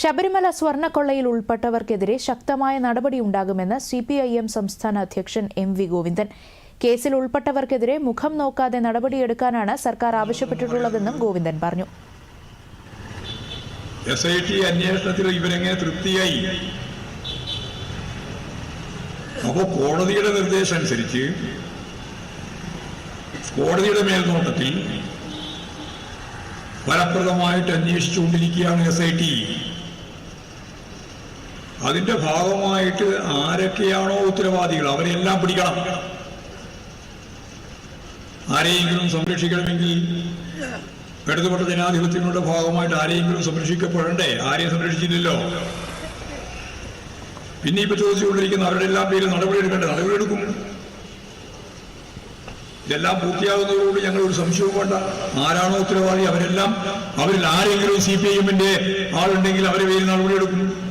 ശബരിമല സ്വർണക്കൊള്ളയിൽ ഉൾപ്പെട്ടവർക്കെതിരെ ശക്തമായ നടപടിയുണ്ടാകുമെന്ന് സി പി ഐ എം സംസ്ഥാന അധ്യക്ഷൻ എം വി ഗോവിന്ദൻ. കേസിൽ ഉൾപ്പെട്ടവർക്കെതിരെ മുഖം നോക്കാതെ നടപടിയെടുക്കാനാണ് സർക്കാർ ആവശ്യപ്പെട്ടിട്ടുള്ളതെന്നും ഗോവിന്ദൻ പറഞ്ഞു. എസ് ഐ ടി അന്വേഷണത്തിൽ ഇവരെങ്ങനെ തൃപ്തിയായി? അപ്പോ കോടതിയുടെ നിർദ്ദേശം അനുസരിച്ച് കോടതിയുടെ മേൽനോട്ടത്തിൽ ഫലപ്രദമായിട്ട് അന്വേഷിച്ചുകൊണ്ടിരിക്കുകയാണ് എസ് ഐ ടി അതിന്റെ ഭാഗമായിട്ട് ആരൊക്കെയാണോ ഉത്തരവാദികൾ? അവരെല്ലാം പിടിക്കണം. ആരെയെങ്കിലും സംരക്ഷിക്കണമെങ്കിൽ ഇടതുപെട്ട ജനാധിപത്യങ്ങളുടെ ഭാഗമായിട്ട് ആരെയെങ്കിലും സംരക്ഷിക്കപ്പെടണ്ടേ? ആരെയും സംരക്ഷിച്ചില്ലല്ലോ? പിന്നെ ഇപ്പൊ ചോദിച്ചുകൊണ്ടിരിക്കുന്ന അവരുടെ എല്ലാം പേരിൽ നടപടി നടപടിയെടുക്കും ഇതെല്ലാം പൂർത്തിയാകുന്നതോടുകൂടി ഞങ്ങൾ ഒരു സംശയവും വേണ്ട. ആരാണോ ഉത്തരവാദി? അവരെല്ലാം അവരിൽ ആരെങ്കിലും സി പി ഐ എമ്മിന്റെ ആളുണ്ടെങ്കിൽ അവരെ പേരിൽ നടപടിയെടുക്കും നടപടി